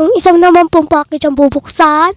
Yung isang naman pong package ang bubuksan.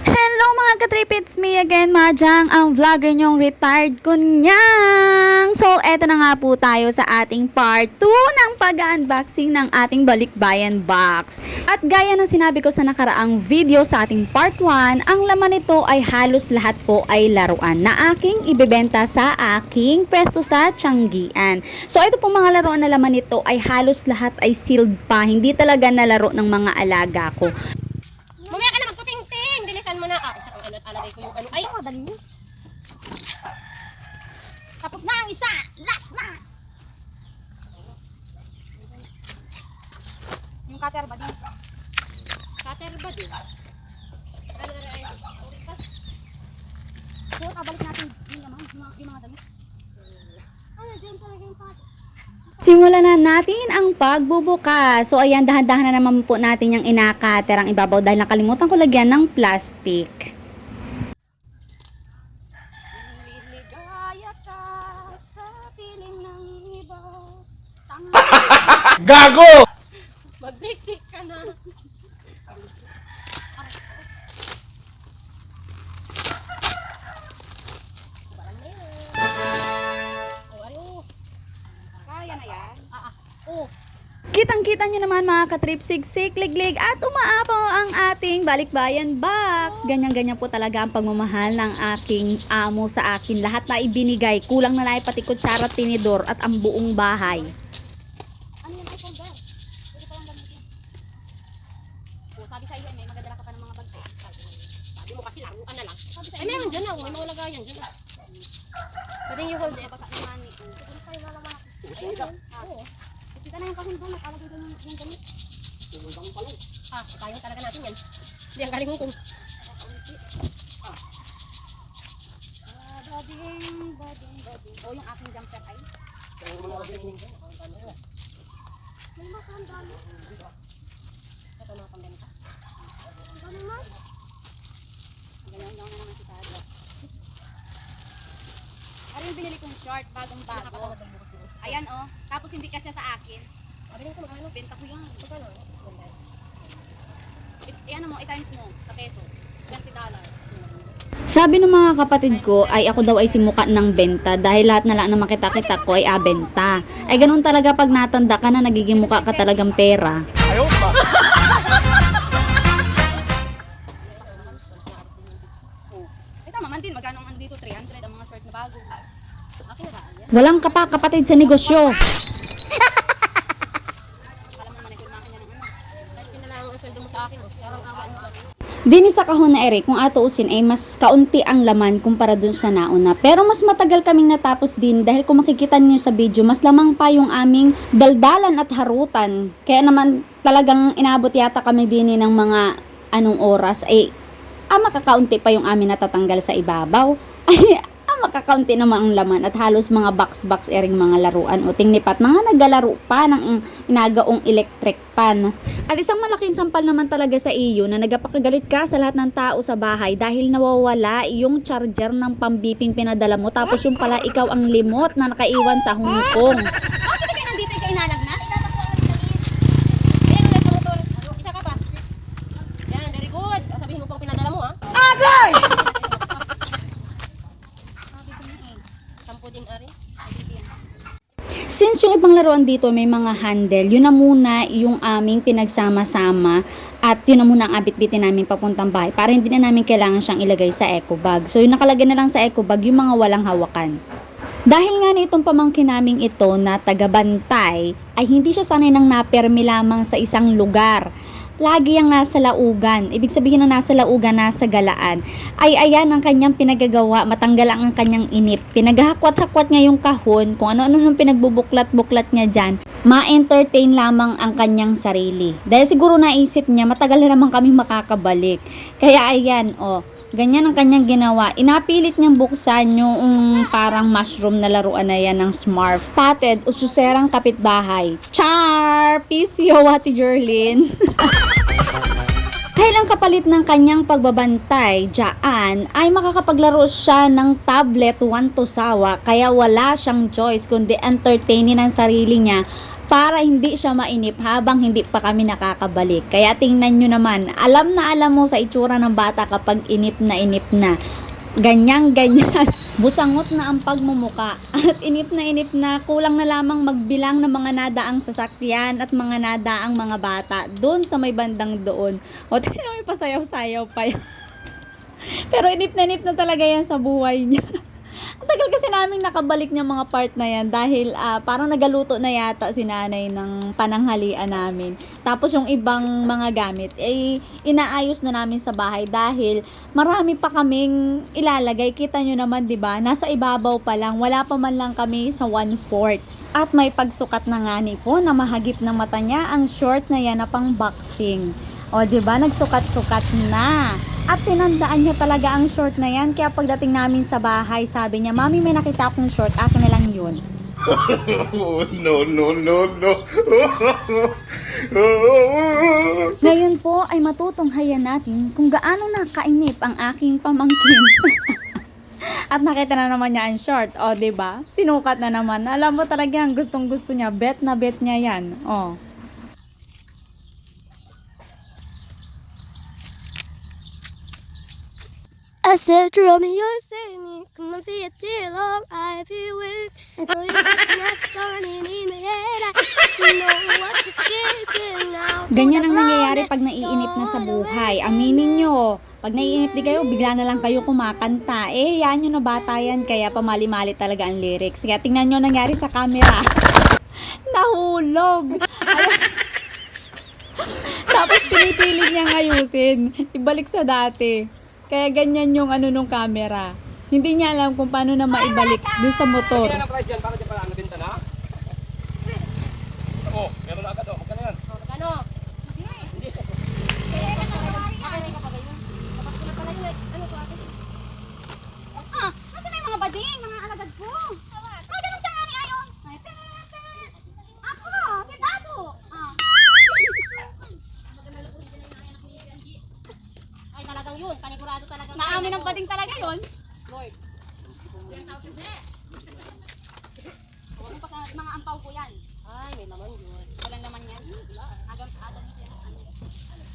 Hello mga katrip, it's me again, Majang, ang vlogger nyong retired kunyang. So, eto na nga po tayo sa ating part 2 ng pag-unboxing ng ating balikbayan box. At gaya ng sinabi ko sa nakaraang video sa ating part 1, ang laman nito ay halos lahat po ay laruan na aking ibebenta sa aking pwesto sa Tianggian. So, ito po mga laruan na laman nito ay halos lahat ay sealed pa, hindi talaga nalaro ng mga alaga ko. Mamaya ka na magputing-ting! Bilisan mo na. Ah, isa kang ano, alagay ko yung ano. Ay, oh, dali mo. Tapos na ang isa! Last na! Yung cutter ba din? Cutter ba din? So, kabalik natin yung laman, yung mga, damit. Ano, dyan talaga yung. Simulan na natin ang pagbubukas. So, ayan, dahan-dahan na naman po natin yung inakater ang ibabaw dahil nakalimutan ko lagyan ng plastic. Yan? Ah, ah. Oh, Kitang-kita nyo naman mga katrip, sigsik, liglig at umaapaw ang ating balikbayan box. Ganyan-ganyan po talaga ang pagmamahal ng aking amo sa akin. Lahat na ibinigay, kulang na lang pati kutsara, tinidor at ang buong bahay. ano yan iPhone girl? Pwede pa lang gamitin. Oh, sabi sa iyo, may magdadala ka pa ng mga bag. Eh, sabi mo, sabi mo kasi laruan na lang. Sabi sa iyo, meron dyan oh, may mga lagayan dyan. Pwede yung hold eh, baka naman ni. Pwede tayo lalawa. Ayun, oo. Kita na yung kahon doon, nakalagay doon yung, yung gamit. Ah, ipayong talaga natin yan. Hindi ang galing kung. Ah, bading, bading, bading. Oh, yung aking jumper ay. May masandali. Ito mga pambenta. Ang naman. Ganyan lang naman si Tado. Yung binili kong short, bagong bago. Ayan oh, tapos hindi kasya sa akin. Niya sa magkano? Benta ko yan. Magkano? It, ano mo, i-times mo sa peso. 20 dollar. Sabi ng mga kapatid ko ay ako daw ay simuka ng benta dahil lahat na lang na makita-kita ko ay abenta. Ay ganun talaga pag natanda ka na nagiging muka ka talagang pera. Ayaw pa. Akin. oh. Parang awa mo. Dini sa kahon na ere, kung atuusin ay mas kaunti ang laman kumpara dun sa nauna. Pero mas matagal kaming natapos din dahil kung makikita niyo sa video, mas lamang pa yung aming daldalan at harutan. Kaya naman talagang inabot yata kami din ng mga anong oras ay ah, makakaunti pa yung amin natatanggal sa ibabaw. Makakaunti naman ang laman at halos mga box-box ering mga laruan o tingnipat. Mga naglalaro pa ng inagaong electric pan. At isang malaking sampal naman talaga sa iyo na nagapakagalit ka sa lahat ng tao sa bahay dahil nawawala yung charger ng pambiping pinadala mo tapos yung pala ikaw ang limot na nakaiwan sa Hong Kong. Bakit ka nandito? Ikaw inalag na? Ayan, may purutol. Isa ka pa. Yan, very good. Sabihin mo pang pinadala mo, ha? Agay! Sabi ko na eh. Sampo din, Ari. Since yung ibang laruan dito may mga handle, yun na muna yung aming pinagsama-sama at yun na muna ang abit-bitin namin papuntang bahay para hindi na namin kailangan siyang ilagay sa eco bag. So yung nakalagay na lang sa eco bag yung mga walang hawakan. Dahil nga nitong pamangkin naming ito na tagabantay ay hindi siya sanay nang napermi lamang sa isang lugar. Lagi ang nasa laugan. Ibig sabihin na nasa laugan, nasa galaan. Ay ayan ang kanyang pinagagawa, matanggal ang kanyang inip. Pinaghahakwat-hakwat niya yung kahon, kung ano-ano nung pinagbubuklat-buklat niya dyan. Ma-entertain lamang ang kanyang sarili. Dahil siguro naisip niya, matagal na naman kami makakabalik. Kaya ayan, oh, Ganyan ang kanyang ginawa. Inapilit niyang buksan yung parang mushroom na laruan na yan ng Smart. Spotted, ususerang kapitbahay. Char! Peace yo, Ate Jerlyn. Dahil ang kapalit ng kanyang pagbabantay dyan ay makakapaglaro siya ng tablet one to sawa kaya wala siyang choice kundi entertainin ang sarili niya para hindi siya mainip habang hindi pa kami nakakabalik. Kaya tingnan nyo naman, alam na alam mo sa itsura ng bata kapag inip na inip na. Ganyang ganyan. Busangot na ang pagmumuka at inip na inip na kulang na lamang magbilang ng mga nadaang sasakyan at mga nadaang mga bata doon sa may bandang doon. O tingnan mo may pasayaw-sayaw pa yan. Pero inip na inip na talaga yan sa buhay niya. Ang tagal kasi namin nakabalik niya mga part na yan dahil ah, parang nagaluto na yata si nanay ng pananghalian namin. Tapos yung ibang mga gamit ay inaayos na namin sa bahay dahil marami pa kaming ilalagay. Kita nyo naman 'di ba Nasa ibabaw pa lang. Wala pa man lang kami sa one-fourth. At may pagsukat na nga ni po na mahagip ng mata niya ang short na yan na pang boxing. O, ba Nagsukat-sukat na. At tinandaan niya talaga ang short na yan. Kaya pagdating namin sa bahay, sabi niya, Mami, may nakita akong short. Akin na lang yun. Oh, no, no, no, no. Ngayon po ay matutunghayan natin kung gaano nakainip ang aking pamangkin. At nakita na naman niya ang short. O, di ba? Sinukat na naman. Alam mo talaga ang gustong gusto niya. Bet na bet niya yan. O. I said, Romeo, save me. See it too long. I feel weak. No, you're not turning in my head. I know what you're kicking now. Ganyan ang nangyayari pag naiinip na sa buhay. Aminin nyo. Pag naiinip di kayo, bigla na lang kayo kumakanta. Eh, yan nyo na bata yan. Kaya pamali-mali talaga ang lyrics. Kaya tingnan nyo nangyari sa camera. Nahulog. Tapos pinipilit niyang ayusin. Ibalik sa dati. Kaya ganyan yung ano nung camera. Hindi niya alam kung paano na maibalik dun sa motor. Yan ang price dyan, bakit dyan pala nabenta na? Oh, meron na agad oh, magkano yan? Ano? Hindi. Kaya ka na ba? Akin ka pa ba yun? Tapos ko na pala yun. eh. Ano to ate? Ah, nasa na yung mga bading, mga alagad ko? Ah, ganun siya nga ni Ayon. Ako, si Dato. Ah. Ay, talagang yun. Panigurado talagang. Naamin ng bading talaga yun. Lord. Ano pa sa mga ampaw ko yan? Ay, may naman yun. Walang naman yan. Agam sa agam yan.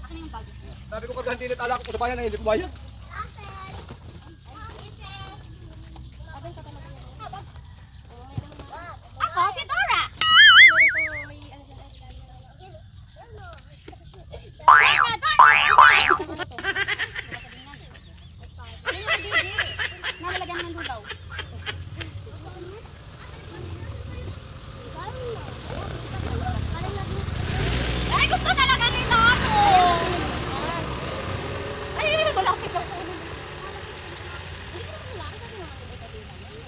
Akin yung bag. Sabi ko kagahan dinit ala ko sa bayan ay hindi ko bayan. Ako, si Dora! Dora, Dora! Nalalagyan ng lugaw. Ay, gusto talaga ni Tato! Ay, wala ko pa.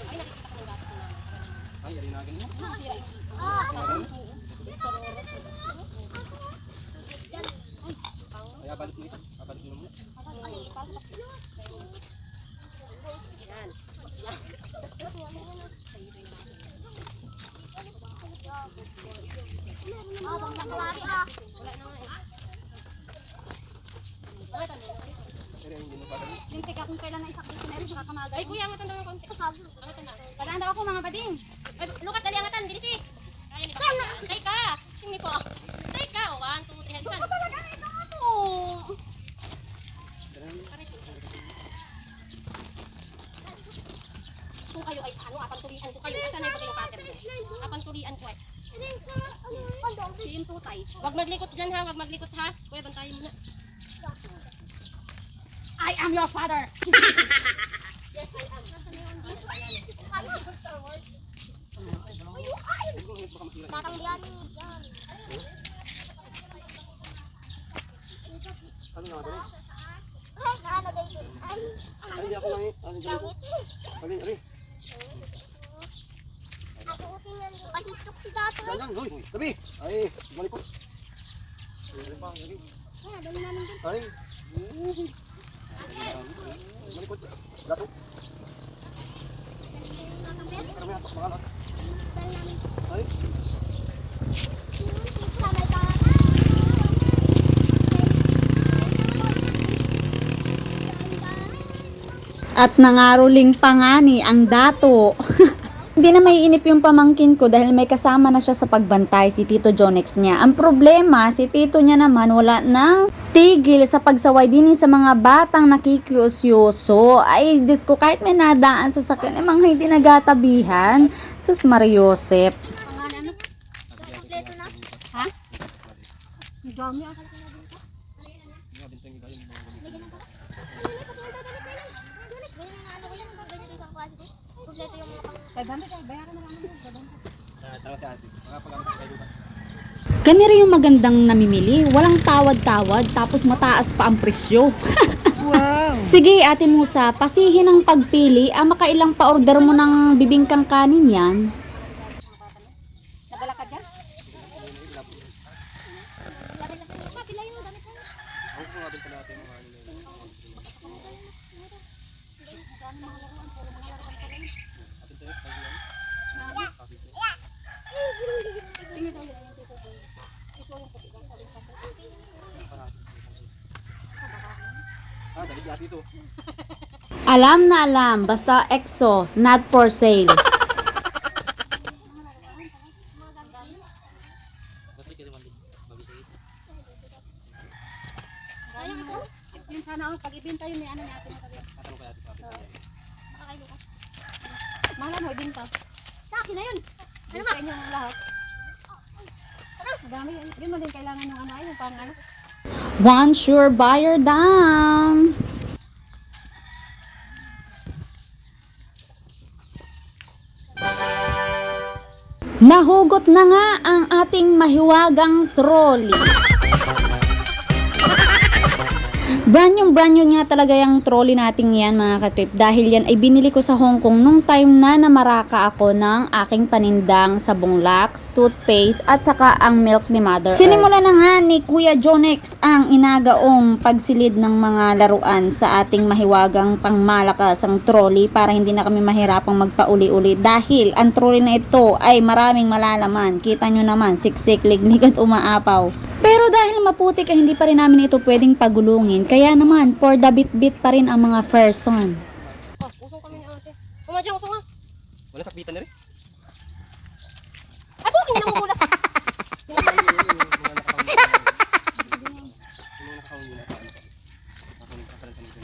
Ay, nakikita ko ng gatas na. Ay, yarinagin mo. Ay, abalik mo ito. Abalik mo mo. Lintik akong kailan na isakit na rin siya kakamaga. Ay, kuya, matanda ng konti. Sabi. Matanda. Tandaan daw ako mga bading. Ay, Lucas, dali angatan, dili si. Kaya ni Kaya Tay ka. Tingni po. Tay ka. O, one, two, three, hagsan. Ano talaga rin ako? Kung kayo ay ano, apantulian ko kayo. Asan na ba kayo cutter ko? Apantulian ko ay. Si yung tutay. Huwag maglikot dyan ha, huwag maglikot ha. Kuya, bantayin mo na. I am your father. yes, I am. Batang biyari. Ano nga? Ay, hindi ako nang ano dyan.Ali, ali. Yan, yan. Tabi. Ay, malikot. At nangaruling pangani ang dato. Hindi na maiinip yung pamangkin ko dahil may kasama na siya sa pagbantay si Tito Jonex niya. Ang problema, si Tito niya naman wala nang tigil sa pagsaway din sa mga batang nakikiusyoso. Ay, Diyos ko, kahit may nadaan sa sakyan, eh, mga hindi nagatabihan. Sus Mariosep. Ang dami ang Ganyan yung Ganito yung magandang namimili. Walang tawad-tawad tapos mataas pa ang presyo. Wow. Sige, Ate Musa, pasihin ang pagpili. Ah, makailang pa-order mo ng bibingkang kanin yan. Nagala ka dyan? Pila yung gamit mo. Ako po nga din pala natin mga ano na yun. Ah, dali di ate ito. Alam na alam, basta EXO, not for sale. Basta kayo naman din. Mabisay. Sayang ito. Yun sana ako. Pag yun, may ano ni ate masabi. Tatanong kay ate pa. Makakailo ka. Mahal mo, ibinta. Sa akin na yun. Ano ba? Inyo lahat. Madami yun. Yun mo din kailangan yung ano ay, yung pang ano. One sure buyer down. Nahugot na nga ang ating mahiwagang trolley. Brand yung nga talaga yung trolley nating yan mga katrip dahil yan ay binili ko sa Hong Kong nung time na namaraka ako ng aking panindang sabong lax, toothpaste at saka ang milk ni Mother Earth. Na nga ni Kuya Jonex ang inagaong pagsilid ng mga laruan sa ating mahiwagang pangmalakas ang trolley para hindi na kami mahirapang magpauli-uli dahil ang trolley na ito ay maraming malalaman. Kita nyo naman, siksik, lignig at umaapaw. Pero dahil maputik ay hindi pa rin namin ito pwedeng pagulungin, kaya naman for the bit-bit pa rin ang mga person. Oh, usong kami ni ate. Pumadya, usong nga. Wala sakbitan na rin. Ay, bukin niya nang mumula. Yung mga nakakauli na. Yung mga nakakauli na. Ako nang kasalan sa mga.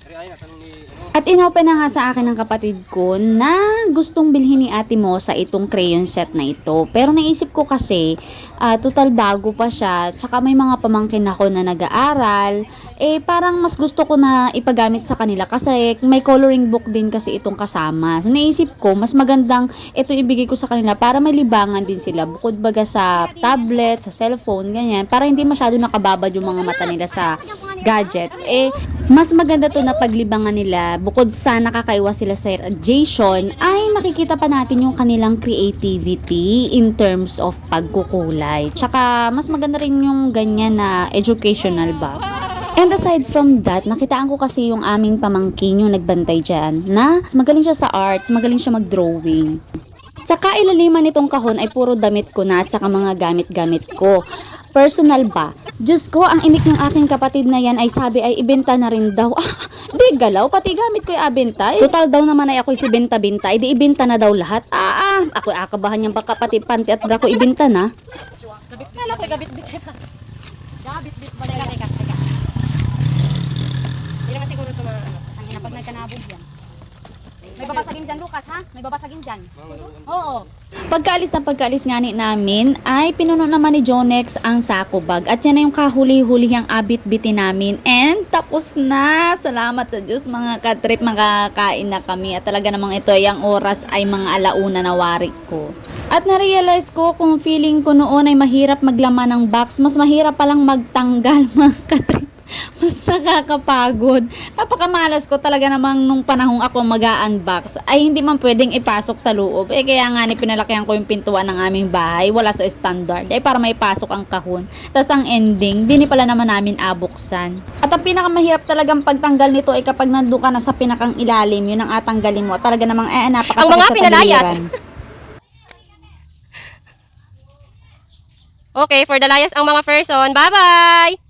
Pero ayun, tanong ni ano. At inopen na nga sa akin ng kapatid ko na gustong bilhin ni ate mo sa itong crayon set na ito. Pero naisip ko kasi, ah, total bago pa siya, tsaka may mga pamangkin ako na nag-aaral, eh parang mas gusto ko na ipagamit sa kanila kasi may coloring book din kasi itong kasama. So naisip ko, mas magandang ito ibigay ko sa kanila para may libangan din sila. Bukod baga sa tablet, sa cellphone, ganyan, para hindi masyado nakababad yung mga mata nila sa gadgets. Eh, mas maganda to na paglibangan nila bukod sa nakakaiwas sila sa radiation ay nakikita pa natin yung kanilang creativity in terms of pagkukulay. Tsaka mas maganda rin yung ganyan na educational ba. And aside from that, nakitaan ko kasi yung aming pamangkin yung nagbantay dyan na magaling siya sa arts, magaling siya mag-drawing. Sa kailaliman nitong kahon ay puro damit ko na at saka mga gamit-gamit ko. Personal ba? Diyos ko, ang imik ng aking kapatid na yan ay sabi ay ibenta na rin daw. Ah, di galaw, pati gamit ko ay abenta. Eh. Total daw naman ay ako'y si benta-benta, di ibenta na daw lahat. Ah, ah, ako'y akabahan niyang baka pati panty at bra ko ibenta na. Gabit. Kala ko, gabit-bit siya. Gabit-bit ba? Teka, teka, teka. Hindi naman siguro ito mga ano. Ang ina pag nagkanabog yan. May babasagin dyan, Lucas, ha? May babasagin dyan. Oo. Pagkaalis na pagkaalis nga ni namin ay pinuno naman ni Jonex ang sako bag. At yan na yung kahuli-huli ang abit-bitin namin. And tapos na! Salamat sa Diyos mga katrip. Makakain na kami. At talaga namang ito ay ang oras ay mga alauna na warik ko. At na-realize ko kung feeling ko noon ay mahirap maglaman ng box. Mas mahirap palang magtanggal mga katrip mas nakakapagod. Napakamalas ko talaga namang nung panahong ako mag-unbox ay hindi man pwedeng ipasok sa loob. Eh kaya nga ni pinalakihan ko yung pintuan ng aming bahay, wala sa standard. Eh para may pasok ang kahon. Tapos ang ending, di ni pala naman namin abuksan. At ang pinakamahirap talagang pagtanggal nito ay kapag nandun ka na sa pinakang ilalim, yun ang atanggalin mo. Talaga namang eh napakasakit Ang mga pinalayas. Okay, for the layas ang mga person. Bye-bye!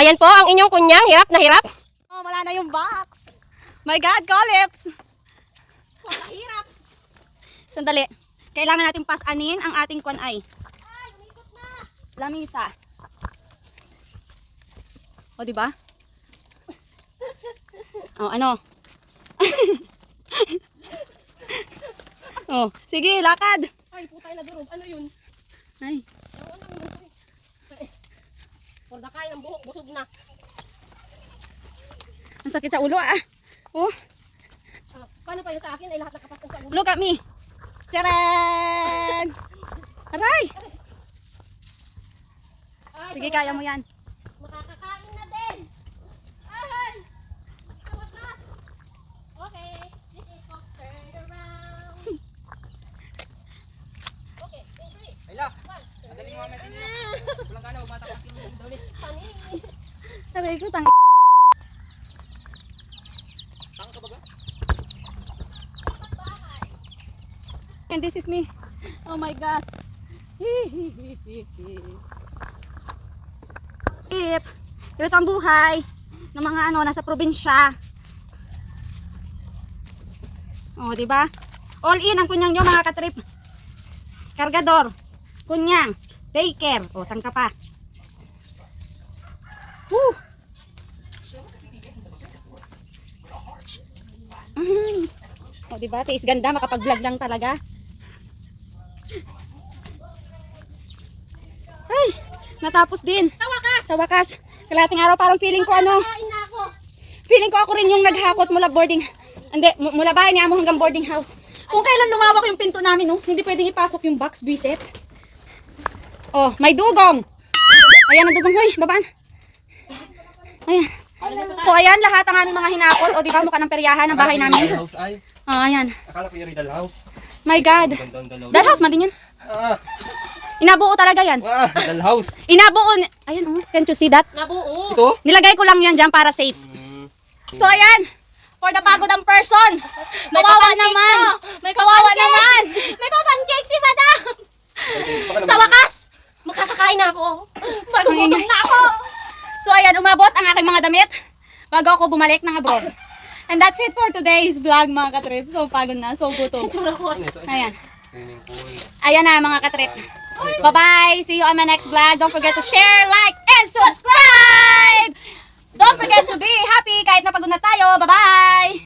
Ayan po ang inyong kunyang. Hirap na hirap. Oh, wala na yung box. My God, Colips! Hirap. Sandali. Kailangan natin pasanin ang ating kwan ay. Lamisa. O, di ba? O, ano? oh, sige, lakad. Ay, putay na durog. Ano yun? Ay, Porda kain ng buhok. Busog na. ang sakit sa ulo ah. Oh, Ah, paano pa yun sa akin? Ay lahat nakapasok sa ulo. look at me. Charang! Aray! Sige, kaya mo yan. Makakakain na din. Ay! Tawag na. Okay. This is for turn around. Okay. in three. Ayla! Mo kami din nila. Walang ka Aray ko, tang... Tanga ka ba? And this is me. Oh my gosh. Tip. Ganito ang buhay ng mga ano nasa probinsya. Oh, di ba? All in ang kunyang nyo mga katrip. Kargador, kunyang, baker, o saan ka pa? Woo! Mm. O, di ba? Tiis ganda, makapag-vlog lang talaga. Ay, natapos din. Sa wakas. Sa wakas. Kalating araw parang feeling ko ano. Kain na ako. Feeling ko ako rin yung naghakot mula boarding. Hindi, mu- mula bahay niya mo hanggang boarding house. Kung kailan lumawak yung pinto namin, no, hindi pwedeng ipasok yung box, biset. Oh, may dugong. Ayan ang dugong. Hoy, babaan. Ayan. So, ayan lahat ang aming mga hinakot. O, di ba, mukha ng peryahan ng bahay namin. Riddle House ay. Ah, ayan. Akala ko yung Riddle House. My God. Dal house man din yan. Ah! Inabuo talaga yan. Wah! Riddle House! Inabuo. ni- Ayan, oh. Can't you see that? Nabuo. Ito? Nilagay ko lang yan dyan para safe. Hmm. So, ayan. For the pagod ang person. Kawawa naman. May Kawawa naman. May papancake si madam. Sa wakas, makakakain na ako. Magugutom na ako. So, ayan. Umabot ang aking mga damit bago ako bumalik ng abroad. And that's it for today's vlog, mga katrip. So, pagod na. So, gutom. Ano ito? Ayan. Ayan na, mga katrip. Bye-bye. See you on my next vlog. Don't forget to share, like, and subscribe. Don't forget to be happy kahit napagod na tayo. Bye-bye.